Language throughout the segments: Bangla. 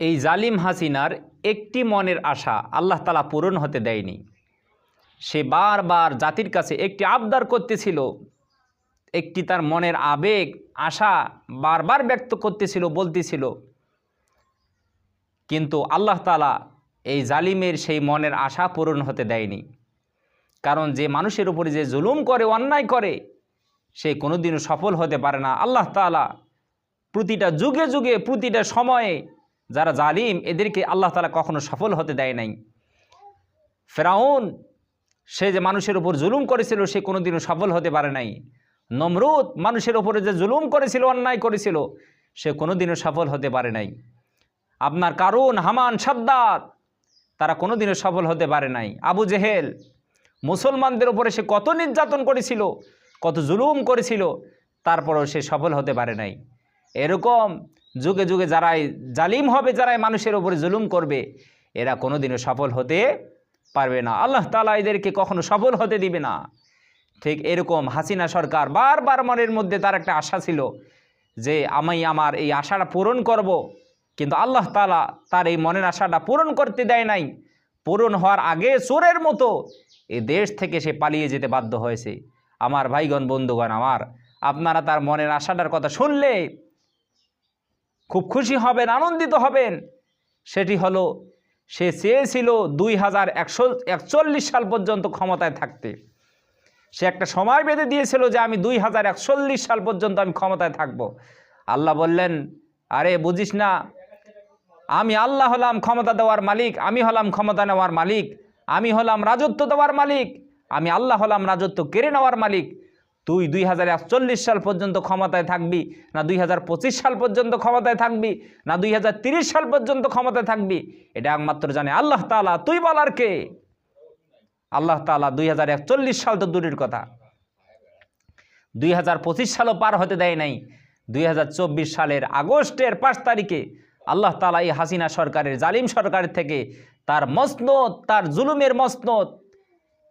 এই জালিম হাসিনার একটি মনের আশা আল্লাহ তালা পূরণ হতে দেয়নি। সে বারবার জাতির কাছে একটি আবদার করতেছিল, একটি তার মনের আবেগ, আশা বারবার ব্যক্ত করতেছিল, বলতেছিল। কিন্তু আল্লাহ তালা এই জালিমের সেই মনের আশা পূরণ হতে দেয়নি। কারণ যে মানুষের উপরে যে জুলুম করে, অন্যায় করে, সে কোনোদিনও সফল হতে পারে না। আল্লাহ তালা প্রতিটা যুগে যুগে, প্রতিটা সময়ে যারা জালিম, এদেরকে আল্লাহ তালা কখনো সফল হতে দেয় নাই। ফেরাউন, সে যে মানুষের উপর জুলুম করেছিল, সে কোনোদিনও সফল হতে পারে নাই। নমরুদ, মানুষের উপরে যে জুলুম করেছিল, অন্যায় করেছিল, সে কোনোদিনও সফল হতে পারে নাই। আপনার কারুন, হামান সাদ্দাত তারা কোনোদিনও সফল হতে পারে নাই। আবু জেহেল, মুসলমানদের উপরে সে কত নির্যাতন করেছিল, কত জুলুম করেছিল, তারপরেও সে সফল হতে পারে নাই। এরকম যুগে যুগে যারাই জালিম হবে, যারাই মানুষের ওপরে জুলুম করবে, এরা কোনোদিনও সফল হতে পারবে না। আল্লাহ তালা এদেরকে কখনো সফল হতে দিবে না। ঠিক এরকম হাসিনা সরকার বারবার মনের মধ্যে তার একটা আশা ছিল যে, আমি আমার এই আশাটা পূরণ করব। কিন্তু আল্লাহ তালা তার এই মনের আশাটা পূরণ করতে দেয় নাই। পূরণ হওয়ার আগে চোরের মতো এই দেশ থেকে সে পালিয়ে যেতে বাধ্য হয়েছে। আমার ভাইগণ, বন্ধুগণ আমার, আপনারা তার মনের আশাটার কথা শুনলে খুব খুশি হবেন, আনন্দিত হবেন। সেটি হলো, সে চেয়েছিল দুই হাজার একশো একচল্লিশ সাল পর্যন্ত ক্ষমতায় থাকতে। সে একটা সময় বেঁধে দিয়েছিল যে, আমি দুই হাজার একচল্লিশ সাল পর্যন্ত আমি ক্ষমতায় থাকব। আল্লাহ বললেন, আরে বুঝিস না, আমি আল্লাহ হলাম ক্ষমতা দেওয়ার মালিক, আমি হলাম ক্ষমতা নেওয়ার মালিক, আমি হলাম রাজত্ব দেওয়ার মালিক, আমি আল্লাহ হলাম রাজত্ব কেড়ে নেওয়ার মালিক তুই দুই হাজার একচল্লিশ সাল পর্যন্ত ক্ষমতায় থাকবি, না দুই হাজার পঁচিশ সাল পর্যন্ত ক্ষমতায় থাকবি, না দুই হাজার তিরিশ সাল পর্যন্ত ক্ষমতায় থাকবি, এটা একমাত্র জানে আল্লাহ তালা তুই বলার কে? আল্লাহ তালা দুই হাজার একচল্লিশ সাল তো দূরের কথা। দুই হাজার পঁচিশ সালও পার হতে দেয় নাই। দুই হাজার চব্বিশ সালের আগস্টের পাঁচ তারিখে আল্লাহ তালা এই হাসিনা সরকারের জালিম সরকারের থেকে তার মসনদ, তার জুলুমের মসনদ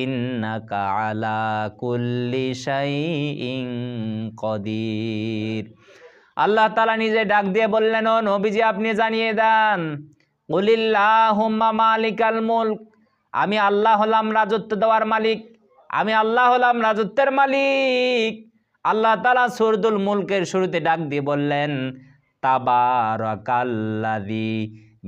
ইন্নাকা আলা কুল্লি শাইইন কদির। আল্লাহ তালা নিজে ডাক দিয়ে বললেন, ও নবীজি, আপনি জানিয়ে দেন, কুলিল্লাহুম্মা মালিকাল মুলক, আমি আল্লাহ হলাম রাজত্ব দেওয়ার মালিক, আমি আল্লাহ হলাম রাজত্বের মালিক। আল্লাহ তালা সুরদুল মুলকের শুরুতে ডাক দিয়ে বললেন, তাবারাকাল্লাযী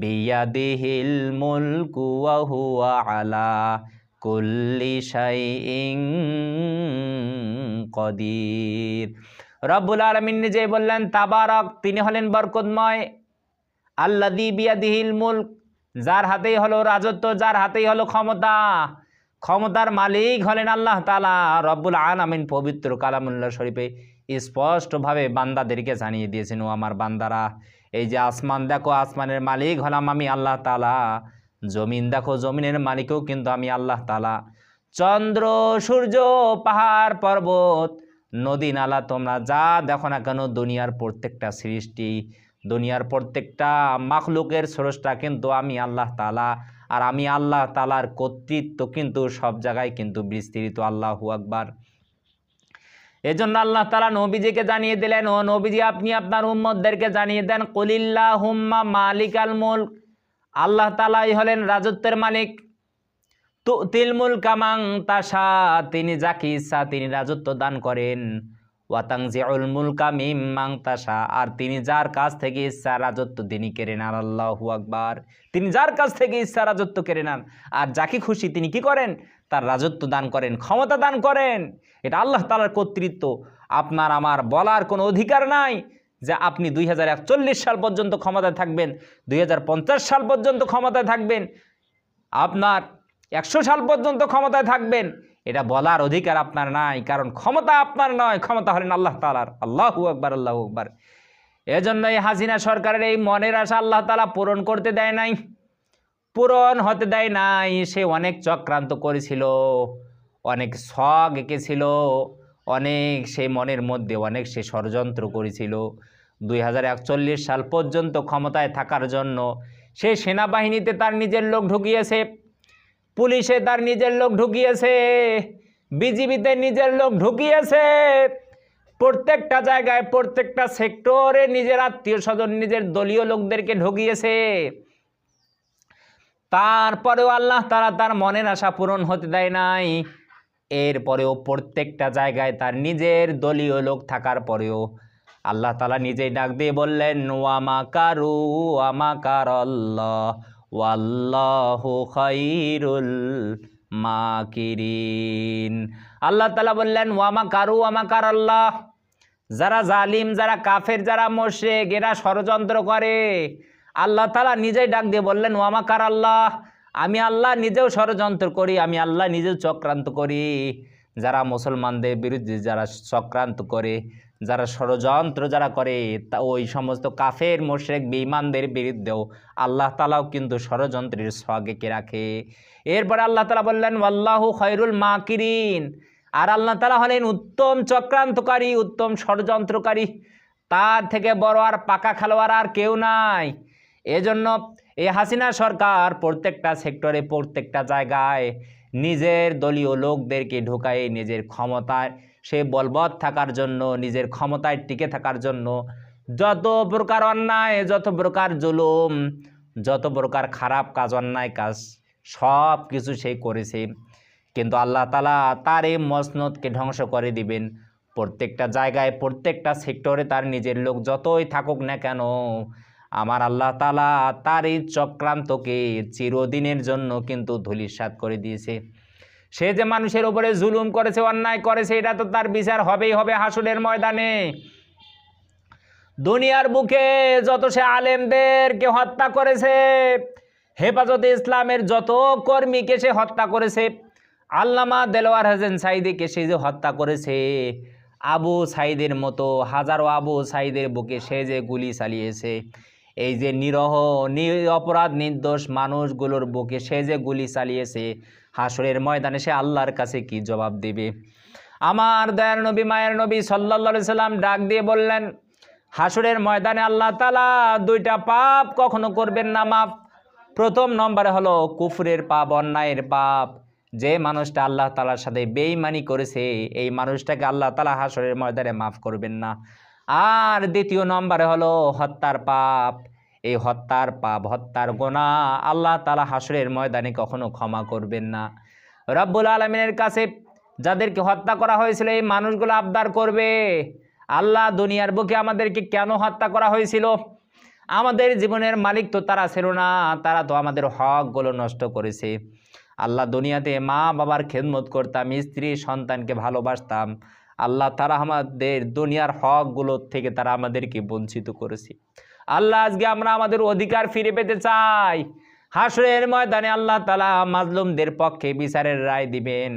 বিয়াদিহিল মুলকু ওয়া হুয়া আলা কুল্লি শাইইন কদির। রব্বুল আলমিন নিজেই বললেন, তাবারক, তিনি হলেন বরকতময়। আল্লাদি বিয়াদিহিল মুলক, যার হাতেই হলো রাজত্ব, যার হাতেই হলো ক্ষমতা। ক্ষমতার মালিক হলেন আল্লাহ তালা রব্বুল আলামিন পবিত্র কালামুল্লাহ শরীফে স্পষ্টভাবে বান্দাদেরকে জানিয়ে দিয়েছেন, ও আমার বান্দারা, এই যে আসমান, দেখো, আসমানের মালিক হলাম আমি আল্লাহ তালা জমিন, দেখো জমিনের মালিকও কিন্তু আমি আল্লাহ তালা চন্দ্র, সূর্য, পাহাড়, পর্বত, নদী, নালা, তোমরা যা দেখো না কেন, দুনিয়ার প্রত্যেকটা সৃষ্টি, দুনিয়ার প্রত্যেকটা মাখলুকের স্রষ্টা কিন্তু আমি আল্লাহ তালা আর আমি আল্লাহ তালার কর্তৃত্ব কিন্তু সব জায়গায় কিন্তু বিস্তৃত, আল্লাহু আকবার। এজন্য আল্লাহ তালা নবীজিকে জানিয়ে দিলেন, ও নবীজি, আপনি আপনার উম্মদদেরকে জানিয়ে দেন কলিল্লা হুম্মা মালিক আল মুলক। আল্লাহ তালাই হলেন রাজত্বের মালিক। তু তিলমুল কামাং তাসা তিনি যাকে ইচ্ছা তিনি রাজত্ব দান করেন। ওয়াতাং জিউল মুলকা মিম মাং তাসা আর তিনি যার কাছ থেকে ইচ্ছা রাজত্ব তিনি কেড়ে নেন আল্লাহু আকবার, তিনি যার কাছ থেকে ইচ্ছা রাজত্ব কেড়ে নেন। আর যাকে খুশি তিনি কি করেন? তার রাজত্ব দান করেন, ক্ষমতা দান করেন। এটা আল্লাহ তালার কর্তৃত্ব। আপনার, আমার বলার কোনো অধিকার নাই। যে আপনি দুই হাজার একচল্লিশ সাল পর্যন্ত ক্ষমতায় থাকবেন, দুই হাজার পঞ্চাশ সাল পর্যন্ত ক্ষমতায় থাকবেন, আপনার একশো সাল পর্যন্ত ক্ষমতায় থাকবেন, এটা বলার অধিকার আপনার নাই, কারণ ক্ষমতা আপনার নয়, ক্ষমতা হলেন আল্লাহ তালার আল্লাহু আকবার আল্লাহু আকবার। এজন্য এই হাসিনা সরকারের এই মনের আশা আল্লাহ তালা পূরণ করতে দেয় নাই, পূরণ হতে দেয় নাই, সে অনেক চক্রান্ত করেছিল, অনেক শখ এঁকেছিল অনেক সে মনের মধ্যে অনেক সে ষড়যন্ত্র করেছিল। দুই হাজার একচল্লিশ সাল পর্যন্ত ক্ষমতায় থাকার জন্য সে সেনাবাহিনীতে তার নিজের লোক ঢুকিয়েছে, পুলিশে তার নিজের লোক ঢুকিয়েছে, বিজিবিতে নিজের লোক ঢুকিয়েছে। প্রত্যেকটা জায়গায়, প্রত্যেকটা সেক্টরে নিজের আত্মীয় স্বজন নিজের দলীয় লোকদেরকে ঢুকিয়েছে। তারপরেও আল্লাহ তারা তার মনের আশা পূরণ হতে দেয় নাই। এরপরেও প্রত্যেকটা জায়গায় তার নিজের দলীয় লোক থাকার পরেও আল্লাহ তালা নিজেই ডাক দিয়ে বললেন ওয়ামা কারু ওয়ামা কার আল্লাহ ওয়াল্লাহু আল্লাহ তালা বললেন ওয়ামা কারু ওয়ামা যারা জালিম, যারা কাফের, যারা মোশেক এরা ষড়যন্ত্র করে। আল্লাহ তালা নিজেই ডাক দিয়ে বললেন ওয়ামা কার আল্লাহ আমি আল্লাহ নিজেও ষড়যন্ত্র করি, আমি আল্লাহ নিজেও চক্রান্ত করি। যারা মুসলমানদের বিরুদ্ধে যারা চক্রান্ত করে, যারা ষড়যন্ত্র যারা করে, তা ওই সমস্ত কাফের মোশেক বেঈমানদের বিরুদ্ধেও আল্লাহ তালাও কিন্তু ষড়যন্ত্রের স্বগেকে রাখে। এরপরে আল্লাহ তালা বললেন আল্লাহু খৈরুল মাকিরিন। আর আল্লাহ তালা হলেন উত্তম চক্রান্তকারী, উত্তম ষড়যন্ত্রকারী। তার থেকে বড় আর পাকা খেলোয়াড় আর কেউ নাই। এজন্য এই হাসিনা সরকার প্রত্যেকটা সেক্টরে, প্রত্যেকটা জায়গায় নিজের দলীয় লোকদেরকে ঢোকায় নিজের ক্ষমতায়, সে বলবৎ থাকার জন্য, নিজের ক্ষমতায় টিকে থাকার জন্য যত প্রকার অন্যায়, যত প্রকার জুলুম, যত প্রকার খারাপ কাজ, অন্যায় কাজ, সব কিছু সে করেছে। কিন্তু আল্লাহ তালা তার এই মসনদকে ধ্বংস করে দিবেন। প্রত্যেকটা জায়গায়, প্রত্যেকটা সেক্টরে তার নিজের লোক যতই থাকুক না কেন আমার আল্লাহ তালা তার এই চক্রান্তকে চিরদিনের জন্য কিন্তু ধূলিসাৎ করে দিয়েছে। সে যে মানুষের উপরে জুলুম করেছে, অন্যায় করেছে, এটা তো তার বিচার হবেই হবে হাসুলের ময়দানে। দুনিয়ার বুকে যত সে আলেমদেরকে হত্যা করেছে, হেফাজতে ইসলামের যত কর্মীকে সে হত্যা করেছে, আল্লামা দেলোয়ার হাসান সাইদিকে সে যে হত্যা করেছে, আবু সাইদের মতো হাজারো আবু সাইদের বুকে সে যে গুলি চালিয়েছে। এই যে নিরহ নি অপরাধ নির্দোষ মানুষগুলোর বুকে সে যে গুলি চালিয়েছে হাসরের ময়দানে সে আল্লাহর কাছে কি জবাব দেবে? আমার দয়ার নবী, মায়ের নবী সাল্লা সাল্লাম ডাক দিয়ে বললেন, হাসরের ময়দানে আল্লাহ তালা দুইটা পাপ কখনো করবেন না মাপ প্রথম নম্বরে হলো কুফরের পাপ, অন্যায়ের পাপ। যে মানুষটা আল্লাহ তালার সাথে বেইমানি করেছে, এই মানুষটাকে আল্লাহ তালা হাসরের ময়দানে মাফ করবেন না। আর দ্বিতীয় নম্বরে হলো হত্যার পাপ। এই হত্যার পাপ, হত্যার গোনা আল্লাহ তালা হাসরের ময়দানে কখনো ক্ষমা করবেন না। রব্বুল আলমিনের কাছে যাদেরকে হত্যা করা হয়েছিল, এই মানুষগুলো আবদার করবে। আল্লাহ দুনিয়ার বুকে আমাদেরকে কেন হত্যা করা হয়েছিল? আমাদের জীবনের মালিক তো তারা ছিল না, তারা তো আমাদের হকগুলো নষ্ট করেছে। আল্লাহ দুনিয়াতে মা বাবার খেদমত করতাম স্ত্রী সন্তানকে ভালোবাসতাম। আল্লাহ তারা আমাদের দুনিয়ার হকগুলোর থেকে তারা আমাদেরকে বঞ্চিত করেছে। আল্লাহ আজকে আমরা আমাদের অধিকার ফিরে পেতে চাই। হাসরের ময়দানে আল্লাহ তালা মাজলুমদের পক্ষে বিচারের রায় দিবেন।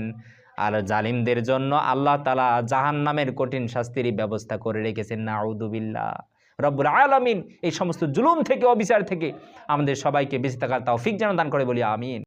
আর জালিমদের জন্য আল্লাহ তালা জাহান নামের কঠিন শাস্তির ব্যবস্থা করে রেখেছেন। নাউদুবিল্লা রব্বুল আলমিন এই সমস্ত জুলুম থেকে, অবিচার থেকে আমাদের সবাইকে বেঁচে থাকার তাও ফিক যেন দান করে বলি, আমিন।